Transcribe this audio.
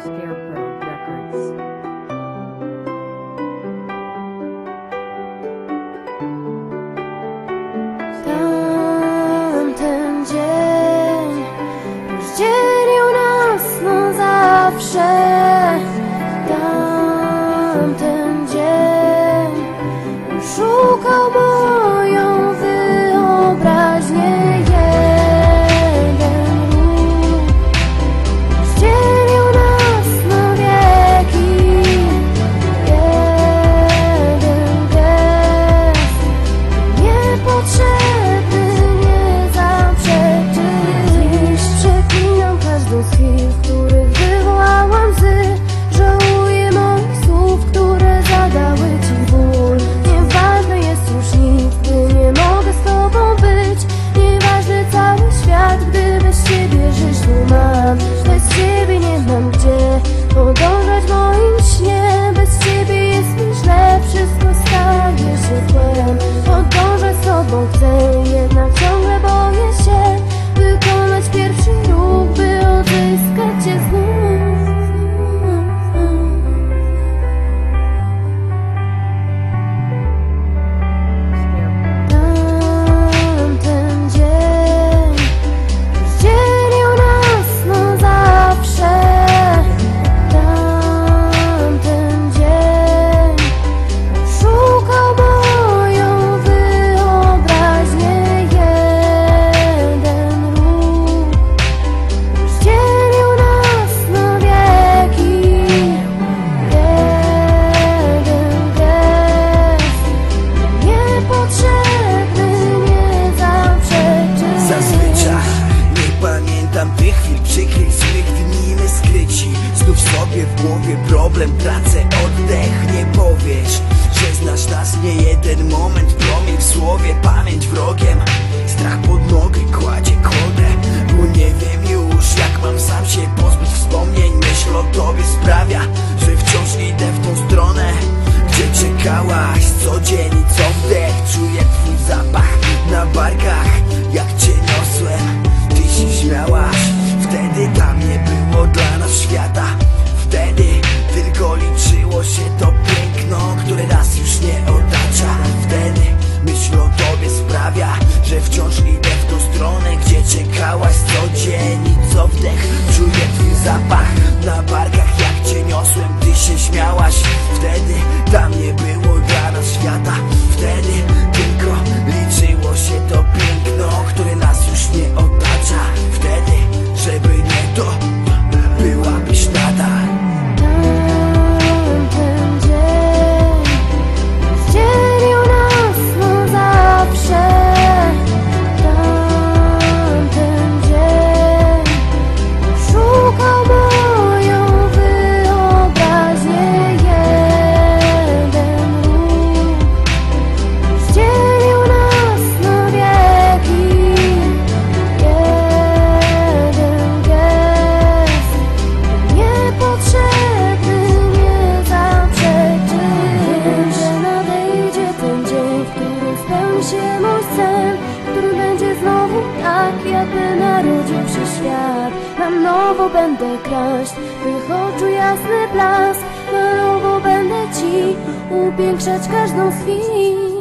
Scarecrow Records. Dzień, nas na zawsze. tracę oddech Nie powiesz, że znasz nas nie jeden moment. Promień w słowie, pamięć wrogiem. Strach pod nogi kładzie kłodę Bo nie wiem już jak mam sam się pozbyć wspomnień. Myśl o tobie sprawia, że wciąż idę w tą stronę Gdzie czekałaś co dzień co Obudziwszy świat, na nowo będę kraść Twych jasny blask, na nowo będę Ci Upiększać każdą chwilę.